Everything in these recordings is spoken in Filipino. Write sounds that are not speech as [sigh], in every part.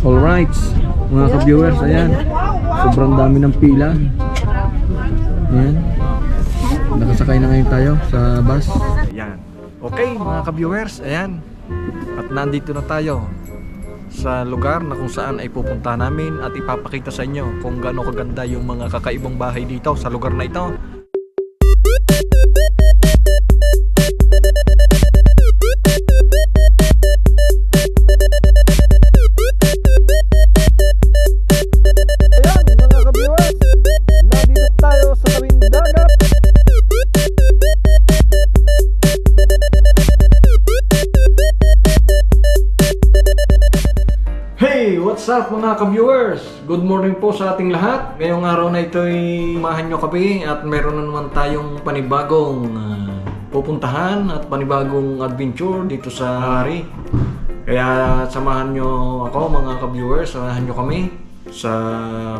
Alright, mga ka-viewers, ayan. Sobrang dami ng pila. Ayan. Nakasakay na ngayon tayo sa bus. Ayan. Okay, mga ka-viewers, ayan. At nandito na tayo sa lugar na kung saan ay pupunta namin at ipapakita sa inyo kung gaano kaganda yung mga kakaibang bahay dito sa lugar na ito. Mga ka-viewers? Good morning po sa ating lahat. Ngayong araw na ito ay mahan nyo kami at meron na naman tayong panibagong ah, pupuntahan at panibagong adventure dito sa Hari. Kaya samahan nyo ako mga ka-viewers, samahan nyo kami sa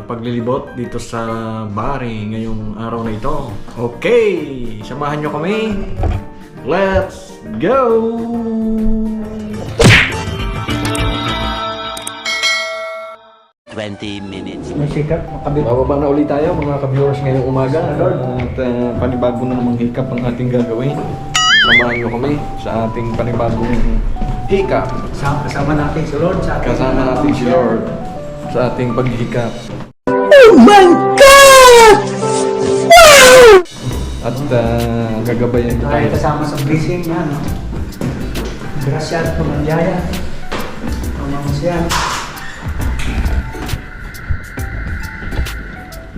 paglilibot dito sa Bari ngayong araw na ito. Okay! Samahan nyo kami. Let's go! Twenty minutes. May sikat, makabit. Bababa na ulit tayo mga ka-viewers ngayong umaga. Lord. At uh, panibago na namang hikap ang ating gagawin. Samahan nyo kami sa ating panibagong hikap. Kasama, kasama natin si Lord sa ating Kasama natin si Lord sa ating paghihikap. At uh, gagabayan nyo Tayo tayo. kasama sa blessing yan. No? Grasya at pumandiyaya.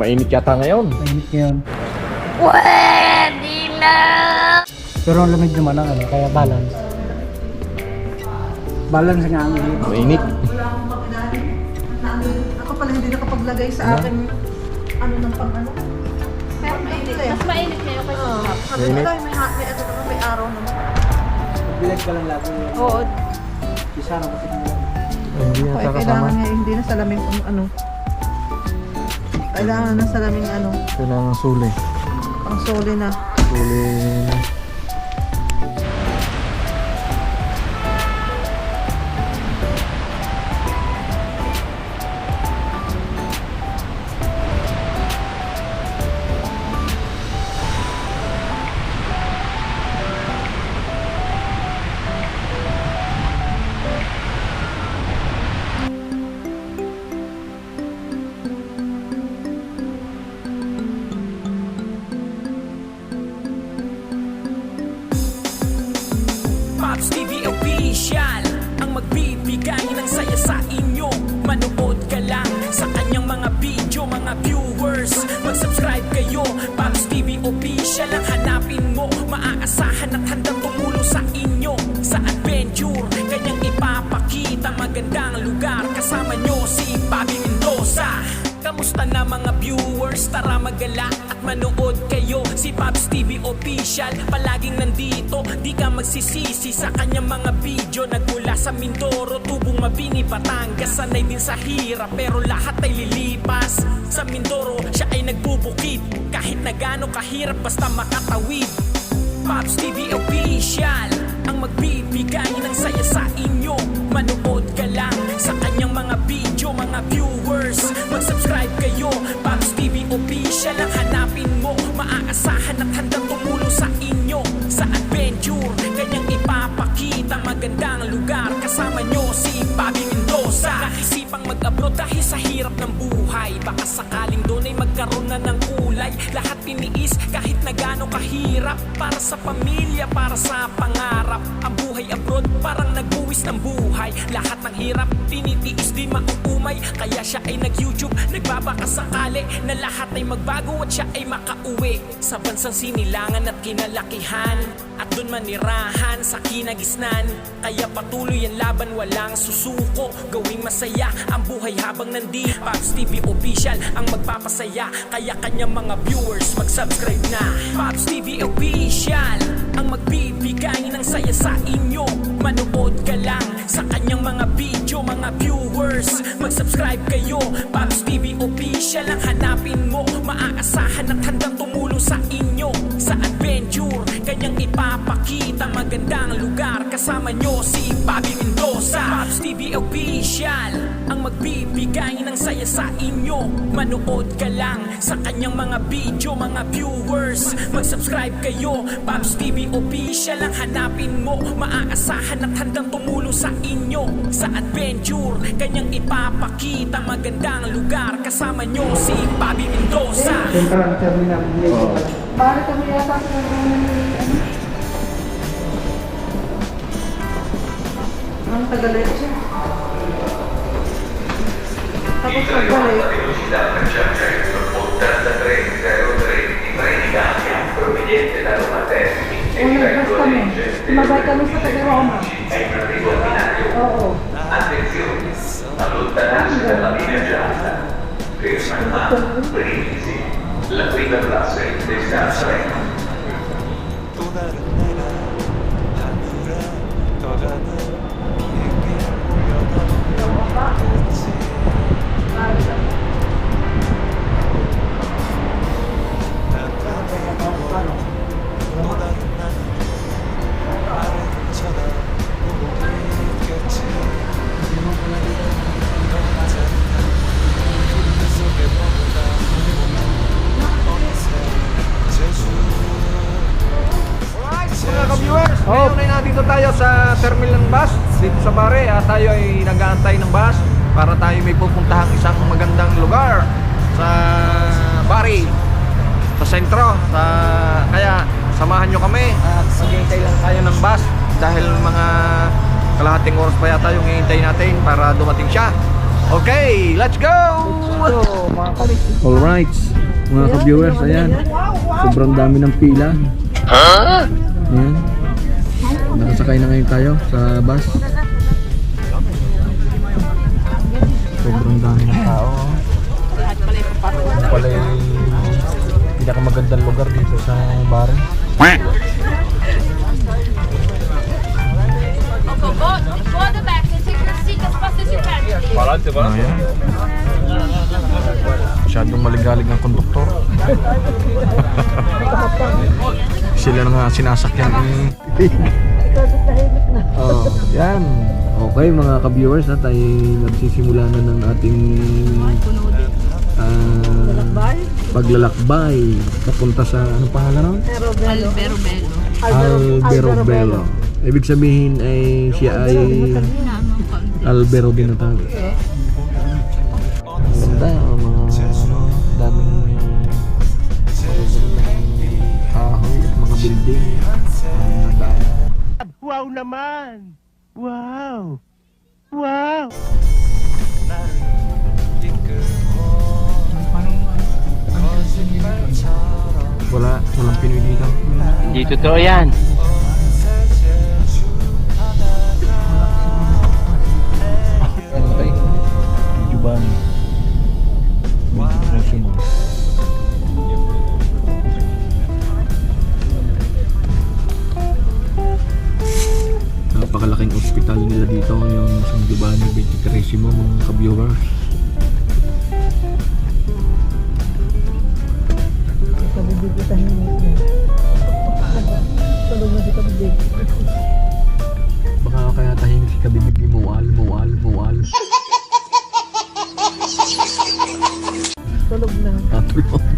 Mainit yata ngayon. Mainit ngayon. Pwede na! Pero ang lamig naman ang ano, kaya balance. Balance nga ang init. Mainit. Ako pala hindi nakapaglagay sa akin ano ng pang ano. Pero mainit eh. Mas mainit ngayon kasi Oo. Sabi ko Mainit? tayo may, ha- may, ano naman, may araw naman. Bilag ka lang lagi. Oo. Isa na kasi. Hindi Kaya yata kasama. kailangan niya hindi na salamin kung ano. Kailangan na salamin ano. Kailangan suli. Ang soli na. Suli. Tubong Mabini, Batangas Sanay din sa hirap pero lahat ay lilipas. Sa Mindoro siya ay nagbubukid. Kahit na gaano kahirap basta makatawid. Pops TV Official Ang magbibigay ng saya sa inyo. Manood ka lang sa kanyang mga video Mga viewers. Mag-subscribe kayo. Pops TV Official Ang hanapin mo. Maaasahan at Baka sakaling doon ay magkaroon na ng kulay. Lahat tiniis kahit na gaano kahirap. Para sa pamilya, para sa pangarap. Ang buhay abroad parang nagbuwis ng buhay. Lahat ng hirap tinitiis di mauumay. Kaya siya ay nag-YouTube, nagbabaka sakali Na lahat ay magbago at siya ay makauwi. Sa bansang sinilangan at kinalakihan At doon manirahan sa kinagisnan. Kaya patuloy ang laban, walang susuko. Gawing masaya ang buhay habang nandi Pops TV Official ang magpapasaya. Kaya kanyang mga viewers mag-subscribe na. Pops TV Official ang magbibigay ng saya sa inyo. Manood ka lang sa kanyang mga video Mga viewers. Mag-subscribe kayo Pops TV Official ang hanapin mo. Maaasahan at handang tumulong sa inyo. Sa adventure Kanyang ipapakita. Magandang lugar Kasama nyo si Bobby Mendoza. Pops TV Official ang magbibigay ng saya sa inyo. Manood ka lang sa kanyang mga video Mga viewers, mag-subscribe kayo Pops TV Official. Ang hanapin mo Maaasahan at handang tumulong sa inyo. Sa adventure, kanyang ipapakita. Magandang lugar, kasama nyo si Bobby Mendoza. Central Terminal. Para kami yata sa Ang tagalit siya. Tapos pagkalit. velocità per Cianciaretto 8303 di Brenigaglia, proveniente da Roma Termini e diretto a legge Ma perché non di Roma? È in arrivo binario. Oh, Attenzione, allontanarsi dalla linea gialla. Ferma, brivisi. La prima classe descansa 또 natin para dumating siya okay let's go alright mga ka-viewers ayan sobrang dami ng pila Ayan. Nakasakay na ngayon tayo sa bus. Sobrang dami ng tao. Ito pala yung pinakamagandang lugar dito sa Bari. Ayan. Masyadong maligalig ng konduktor. [laughs] Sila na nga sinasakyan eh. oh, yan. Okay mga ka-viewers at ay nagsisimula na ng ating ah, paglalakbay papunta sa ano pangalan nun? Albero Bello. Albero Bello. Ibig sabihin ay siya ay Albero Binatali. Ganda, oh, mga daming kahoy at mga building. Wow naman! Wow! Wow! Wala, walang Pinoy dito. Hindi totoo yan. Juban. Meditation. Napakalaking ospital nila dito yung San Giovanni Veintitrésimo mga ka-viewers. Baka kaya tahimik si kabibig ni Mual, Mual, Mual. Tulog na. Natulog. Kala ko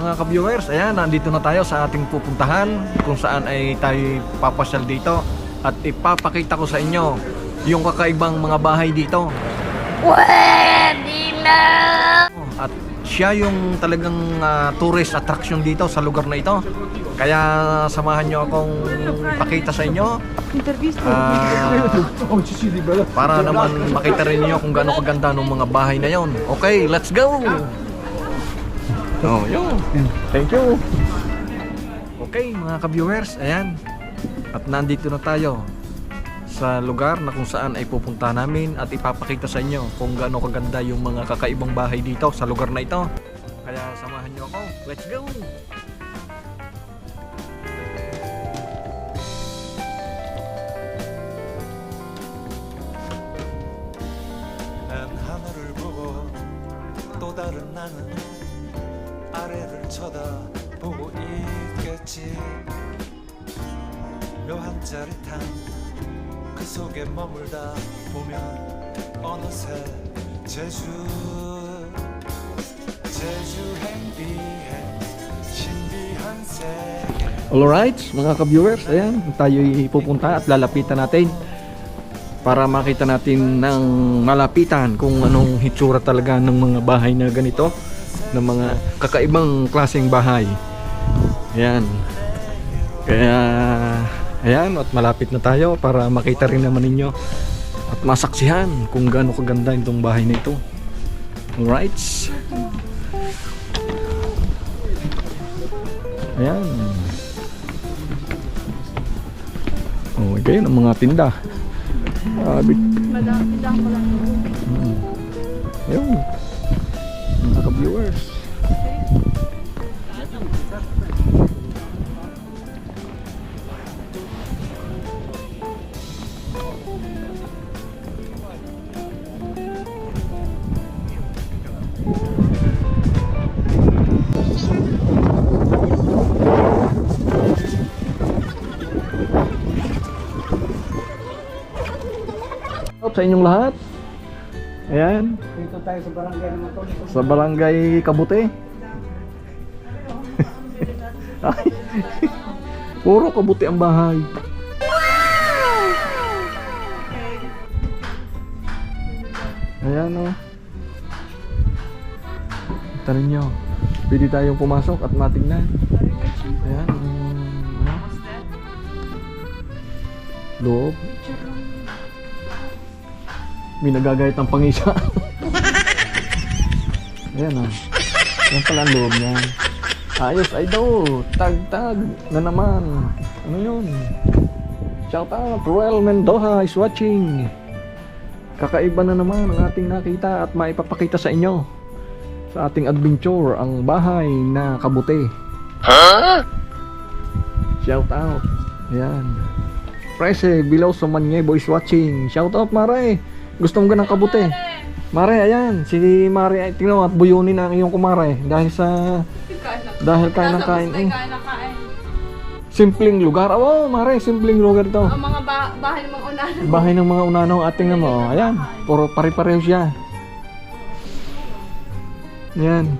mga ka-viewers, ayan, nandito na tayo sa ating pupuntahan kung saan ay tayo papasyal dito at ipapakita ko sa inyo yung kakaibang mga bahay dito. At siya yung talagang ah, tourist attraction dito sa lugar na ito. Kaya samahan nyo akong pakita sa inyo. Ah, para naman makita rin nyo kung gaano kaganda ng mga bahay na yon. Okay, let's go! Oh, yun. Thank you. Okay, mga ka-viewers, ayan. At nandito na tayo sa lugar na kung saan ay pupunta namin at ipapakita sa inyo kung gaano kaganda yung mga kakaibang bahay dito sa lugar na ito. Kaya samahan nyo ako. Let's go! 난 하늘을 보고 또 다른 나는 아래를 쳐다보고 있겠지 묘한 짜릿함 그 속에 머물다 보면 어느새 제주 제주 햇빛에 신비한 세계 Alright, mga ka-viewers, ayan, tayo pupunta at lalapitan natin para makita natin ng malapitan kung anong hitsura talaga ng mga bahay na ganito ng mga kakaibang klaseng bahay. Ayan. Kaya ayan at malapit na tayo para makita rin naman ninyo at masaksihan kung gaano kaganda itong bahay na ito. Alright. Ayan. Oh kayo ng mga tinda. Grabe. Madami lang ko lang. Ayun. Up sa inyong lahat. Ayan. Dito tayo sa barangay naman to. Sa barangay Kabute. Ay. Puro kabuti ang bahay. Ayan o. Kita ninyo. Pwede tayong pumasok at matingnan. Ayan. um, ano? Loob. May nagagayat ng pangisa. [laughs] Ayan o. Yan pala ang loob niya. Ayos, ay daw. Tag-tag na naman. Ano yun? Shout out, Roel Mendoza is watching. Kakaiba na naman ang ating nakita at maipapakita sa inyo sa ating adventure ang bahay na kabute. Shout out. Ayan. Prese, below sa manye boys watching. Shout out, Mare. Gusto mo ganang kabute? Mare, ayan. Si Mare, ay, tingnan mo at buyunin ang iyong kumare. Dahil sa... Dahil kain ng kain eh. Simpleng lugar. Oh, Mare, simpleng lugar to. Ang mga ba- bahay ng mga unahan. Bahay ng mga unanong ating na mo. Ayan. Puro pare-pareho siya. Ayan.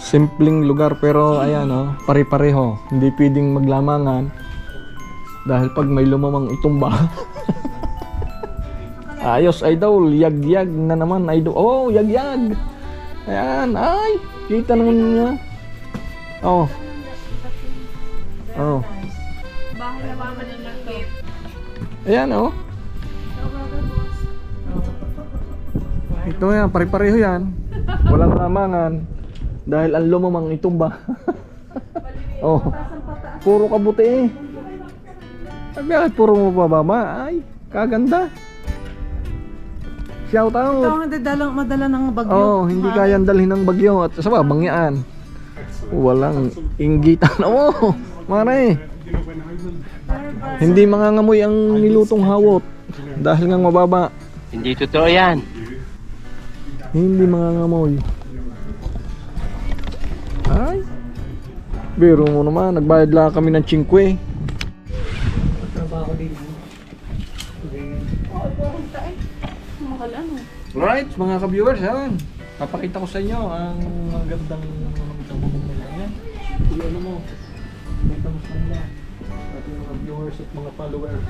Simpleng lugar pero ayan oh, pare-pareho. Hindi pwedeng maglamangan dahil pag may lumamang itumba. [laughs] Ayos idol, yag-yag na naman idol. Oh, yag-yag. Ayan, ay, kita naman niya. Oh. Oh. Bahay na mama ng. Ayan oh. Ito yan, pare-pareho yan. Walang lamangan. Dahil ang lumamang itumba. [laughs] oh. Puro kabuti eh. Sabi bakit puro mababama? Ay, kaganda. Shout Ito out. ang madala, madala ng bagyo. Oh, hindi kayang dalhin ng bagyo at sa bangyaan. Walang inggitan. Oo, mare. Hindi mangangamoy ang nilutong hawot dahil nga mababa. Hindi totoo yan. Hindi mangangamoy. Ay. Biro mo naman, nagbayad lang kami ng 5. Ano? Right, mga ka-viewers, yan. Papakita ko sa inyo ang magandang magandang bumubula yan. Yung ano mo, pakita mo sa kanila. Ating mga viewers at mga followers.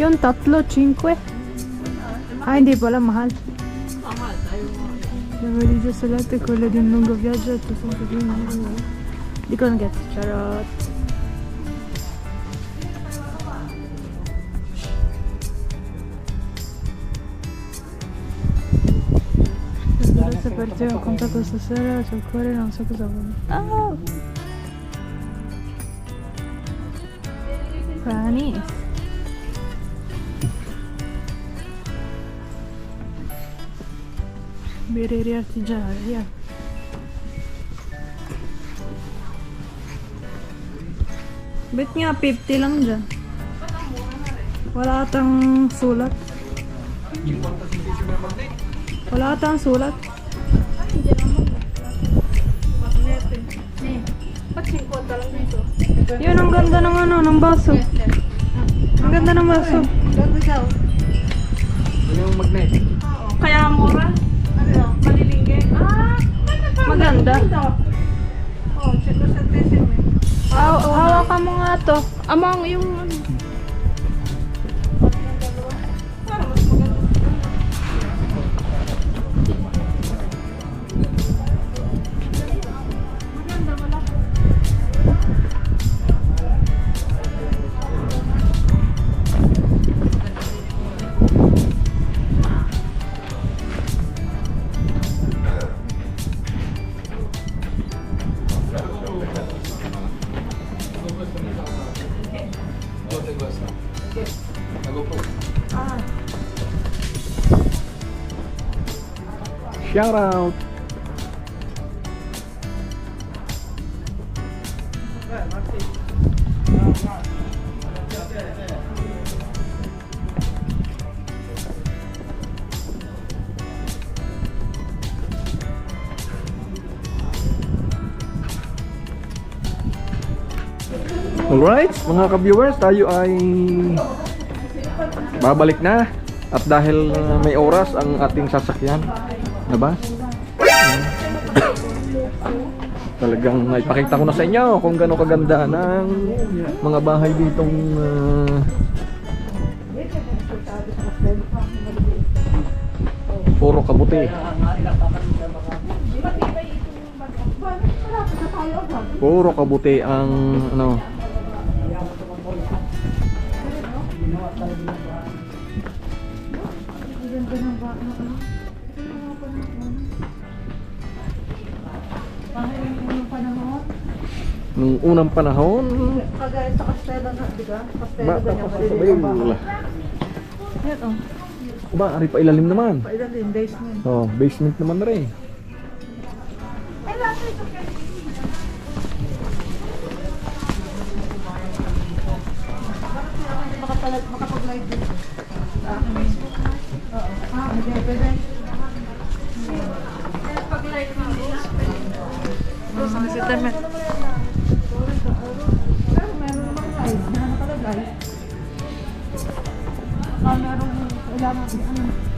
Yung tatlo, chinkwe. Ah, hindi pala mahal. Nabali dyan sa lahat, kula din nung gavyadya. Tapos ang sabihin mo, Di ko na-get. Charot. Nagdala sa parte yung kontato sa sara, sa kore ng sakusabon. Ah! Promise. Biriri artigianale, yeah. Bet nga 50 lang dyan. Wala atang sulat. Wala atang sulat. Yun, ang ganda ng ano, ng baso. Ang ganda ng baso. Bago daw. Yung magnet? Kaya mura. Maganda. Oh, eh. Haw hawakan mo nga to. Among yung Shout out! Alright, mga ka-viewers, tayo ay babalik na. At dahil may oras ang ating sasakyan, diba? Talagang ipakita ko na sa inyo kung gaano kaganda ng mga bahay ditong uh, puro kabuti. Puro kabuti ang ano unang panahon Kagaya sa Castelo na, di ba? Castelo bata ganyan, pa sa. Yan oh. ba ari pa ilalim naman Pailan din, basement. oh basement naman na rin Makapag- Makapag-live dito. Sa aking Facebook. Oo. Ah, hindi, pwede. Gusto na si Temet. Pero kailangan ano.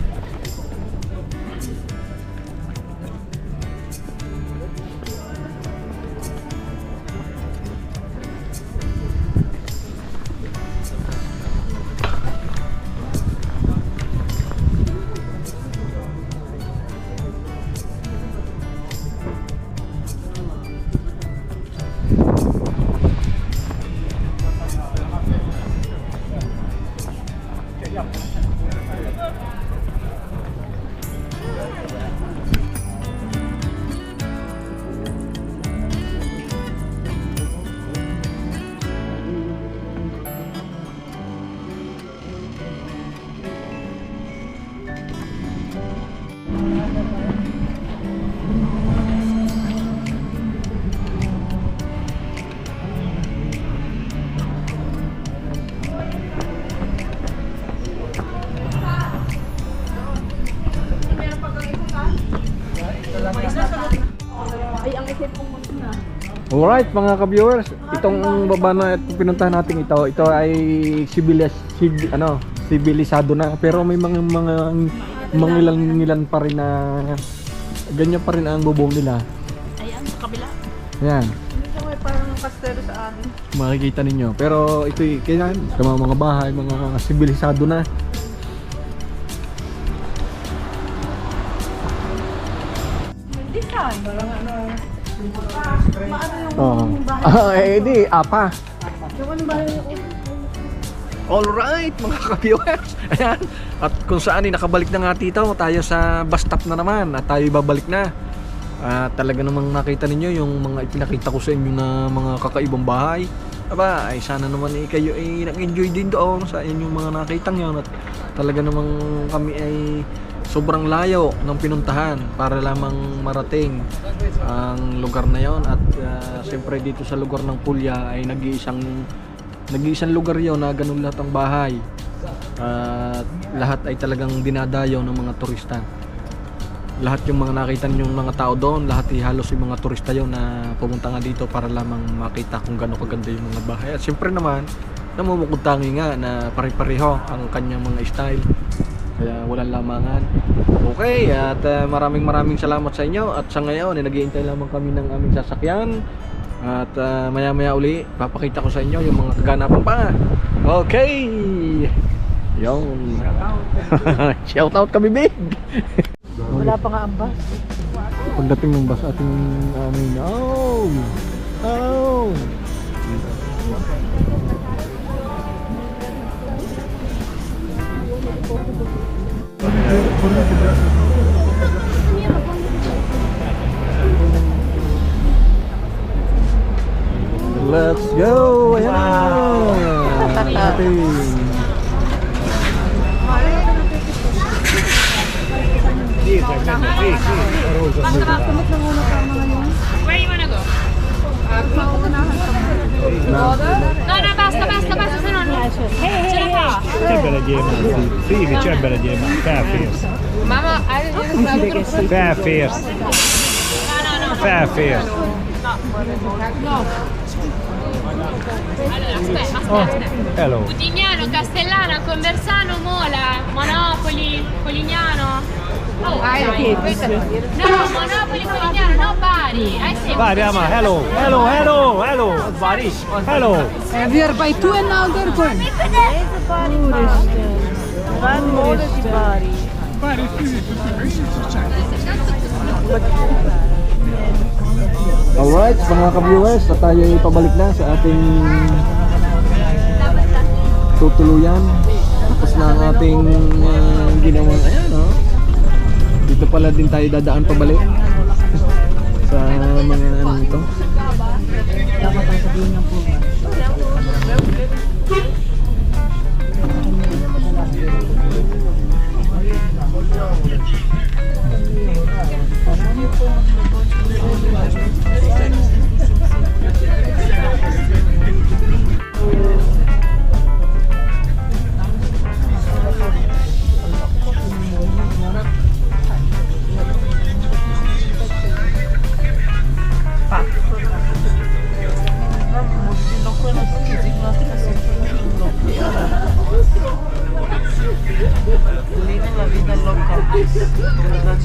Alright mga ka-viewers, itong baba na ito, pinuntahan natin ito, ito ay sibilis, sib, ano, sibilisado na pero may mga mga mga ilan pa rin na ganyan pa rin ang bubong nila. Ayan, sa kabila. Yan, Dito may parang kastero sa amin. makikita ninyo. Pero ito kaya sa mga, mga bahay, mga sibilisado na. Design. Parang ano. Yung Oh. eh di, apa. Alright mga ka-viewers. Ayan. At kung saan eh, nakabalik na nga tito Tayo sa bus stop na naman At tayo babalik na. At talaga namang nakita ninyo Yung mga ipinakita ko sa inyo na mga kakaibang bahay. Aba, ay sana naman eh, kayo ay nag-enjoy din doon sa inyong mga nakitang yun At talaga namang kami ay sobrang layo ng pinuntahan para lamang marating ang lugar na yon. At ah, siyempre dito sa lugar ng Pulya ay nag-iisang nag-iisang lugar yon na ganun lahat ang bahay. At lahat ay talagang dinadayo ng mga turista. Lahat yung mga nakita yung mga tao doon lahat ay halos yung mga turista yon na pumunta nga dito para lamang makita kung gaano kaganda yung mga bahay. At siyempre naman namumukod tangi nga na pare-pareho ang kanyang mga style kaya walang lamangan. Okay at uh, maraming maraming salamat sa inyo. At sa ngayon ay naghihintay lamang kami ng aming sasakyan. At uh, maya maya uli papakita ko sa inyo yung mga kaganapan pa. Okay. Yung [laughs] shout out kami big Wala pa nga ang bus. pagdating ng bus ating amin oh! Oh Let's go! Ayan na! Ating Where you wanna go? Uh, no, no, basta, basta, measures. Hey, hey, hey. Ce bele gyémánt. Fivi, ce bele gyémánt. Felférsz. Mama, Felférsz. Felférsz. Allora, aspetta, oh, aspetta. Oh, hello. Utignano, Conversano, Mola, Monopoli, Polignano. Oh, okay. No, Monopoli, Polignano, no Bari. I say Vai, Rama, hello, hello, hello, hello. Hello. We are by two and now they're going. Alright, mga ka-viewers, at tayo ay pabalik na sa ating tutuluyan. Tapos na ang ating uh, ginawang, ayan oh. Dito pala din tayo dadaan pabalik sa mga ano ito.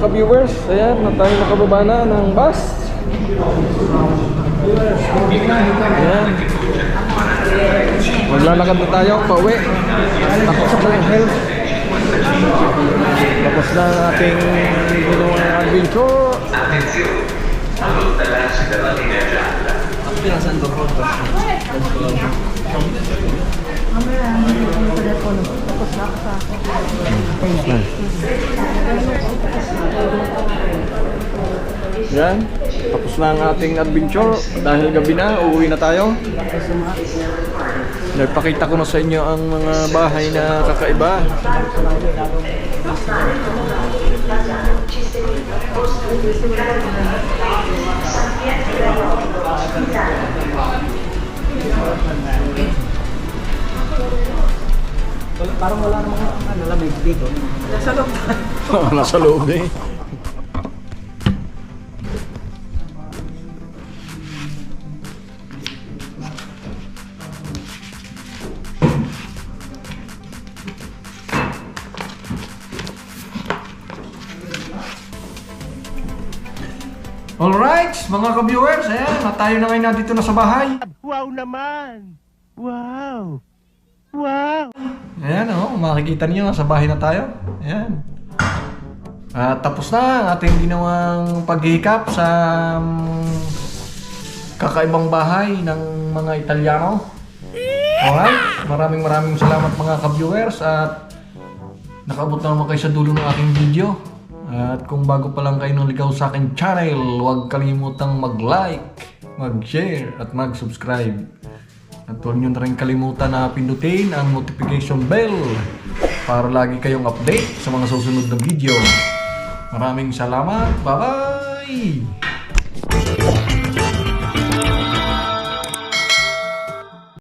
ka-viewers, ayan, na tayo nakababa na ng bus. Ayan. Maglalakad na tayo, pauwi. Tapos na ang health. Tapos na ang ating ginawang adventure. Allontanarsi dalla linea gialla. Mamaya, hindi ko yung telepono. Tapos na ako sa ako. Yan. Tapos na ang ating adventure. Dahil gabi na, uuwi na tayo. Nagpakita ko na sa inyo ang mga bahay na kakaiba. Parang wala namang ano, lamig dito. [laughs] [laughs] [laughs] Nasa loob eh. Alright, mga ka-viewers, ayan, na tayo na ngayon na dito na sa bahay. Wow naman! Wow! Wow! Ayan, oh, makikita niyo, nasa bahay na tayo. Ayan. At tapos na ang ating ginawang paghihikap sa mm, kakaibang bahay ng mga Italiano. Alright, maraming maraming salamat mga ka-viewers at nakaabot na naman kayo sa dulo ng aking video. At kung bago pa lang kayo nang ligaw sa aking channel, huwag kalimutang mag-like, mag-share at mag-subscribe. At huwag nyo na rin kalimutan na pindutin ang notification bell para lagi kayong update sa mga susunod na video. Maraming salamat. Bye-bye!